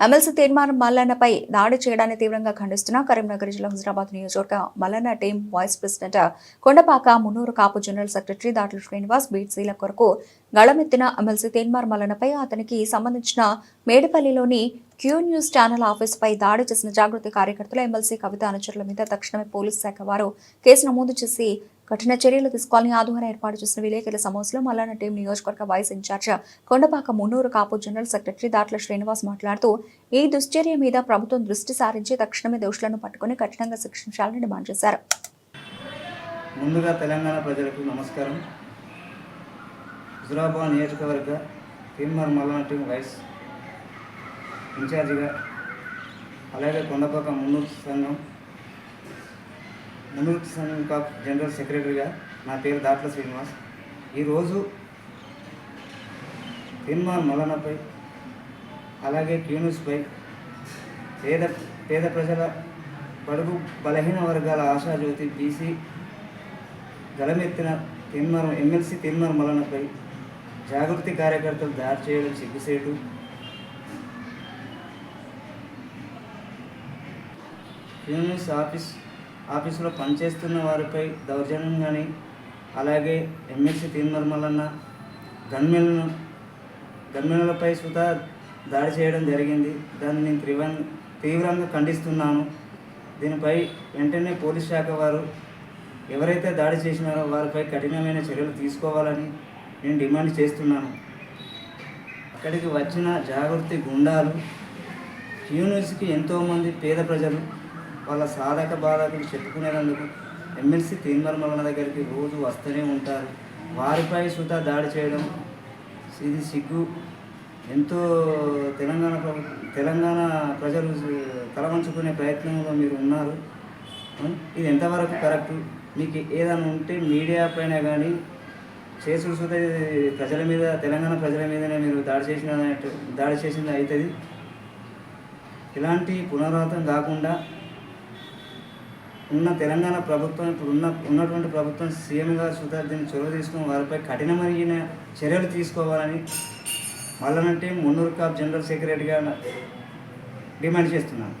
MLC తీర్మానం మల్లన్నపై దాడి చేయడాన్ని తీవ్రంగా ఖండిస్తున్న కరీంనగర్ జిల్లా హుజరాబాద్ నియోజకవర్గ Mallanna team vice president Kondapaka Munnuru Kapu general secretary Datla Srinivas బీట్సీల కొరకు గళమెత్తిన ఎమ్మెల్సీ తీర్మార్ మల్లన్నపై అతనికి సంబంధించిన మేడిపల్లిలోని క్యూ న్యూస్ ఛానల్ ఆఫీసుపై దాడి చేసిన జాగృతి కార్యకర్తలు ఎమ్మెల్సీ కవిత అనుచరుల మీద తక్షణమే పోలీసు శాఖ వారు కేసు నమోదు చేసి కఠిన చర్యలు తీసుకోవాలని ఆధ్వర్యం ఏర్పాటు చేసిన విలేకరుల సమావేశంలో మల్లాన టీం నియోజకవర్గ vice incharge Kondapaka Munnuru Kapu general secretary Datla Srinivas మాట్లాడుతూ ఈ దుశ్చర్య మీద ప్రభుత్వం దృష్టి సారించి తక్షణమే దోషులను పట్టుకుని కఠినంగా శిక్షించాలని డిమాండ్ చేశారు. ముందుగా తెలంగాణ ప్రజలకు నమస్కారం. హుజురాబాద్ నియోజకవర్గ తీన్మార్ మల్లన టీం వైస్ ఇన్ఛార్జిగా అలాగే కొండపాక మున్నూరు సంఘం మునుగుటి సంఘం కాప్ జనరల్ సెక్రటరీగా నా పేరు దాట్ల శ్రీనివాస్. ఈరోజు తిన్మాన్ మలనపై అలాగే క్యూనిస్పై పేద పేద ప్రజల బడుగు బలహీన వర్గాల ఆశాజ్యోతి బీసీ గలమెత్తిన తిన్మరం ఎమ్మెల్సీ తిన్మర మలనపై జాగృతి కార్యకర్తలు దాడి చేయడం సిగ్గుసేటు. యూనిస్ ఆఫీస్ ఆఫీసులో పనిచేస్తున్న వారిపై దౌర్జన్యం కానీ అలాగే ఎమ్మెల్సీ తిన్మర మల్లన్న గన్మెన్లను గన్మెన్లపై సుతా దాడి చేయడం జరిగింది. దాన్ని నేను తీవ్ర తీవ్రంగా ఖండిస్తున్నాను. దీనిపై వెంటనే పోలీస్ శాఖ వారు ఎవరైతే దాడి చేసినారో వారిపై కఠినమైన చర్యలు తీసుకోవాలని నేను డిమాండ్ చేస్తున్నాను. అక్కడికి వచ్చిన జాగృతి గుండాలు యూనివర్సిటీకి ఎంతోమంది పేద ప్రజలు వాళ్ళ సాధక బాధకులు చెప్పుకునేందుకు ఎమ్మెల్సీ తీన్మర్మల దగ్గరికి రోజు వస్తూనే ఉంటారు. వారిపై సుత దాడి చేయడం ఇది సిగ్గు. ఎంతో తెలంగాణ తెలంగాణ ప్రజలు తలవంచుకునే ప్రయత్నంలో మీరు ఉన్నారు. ఇది ఎంతవరకు కరెక్ట్? మీకు ఏదైనా ఉంటే మీడియా పైన కానీ చేసుడు సుత ప్రజల మీద తెలంగాణ ప్రజల మీదనే మీరు దాడి చేసిన దాడి చేసింది అవుతుంది ఇలాంటి పునరావృతం కాకుండా ఉన్న తెలంగాణ ప్రభుత్వం ఇప్పుడు ఉన్న ఉన్నటువంటి ప్రభుత్వం సీఎం గారు సుధా దీన్ని చొరవ తీసుకుని వారిపై కఠినమైన చర్యలు తీసుకోవాలని మల్లనంటే మున్నూరు కాప్ జనరల్ సెక్రటరీగా డిమాండ్ చేస్తున్నాను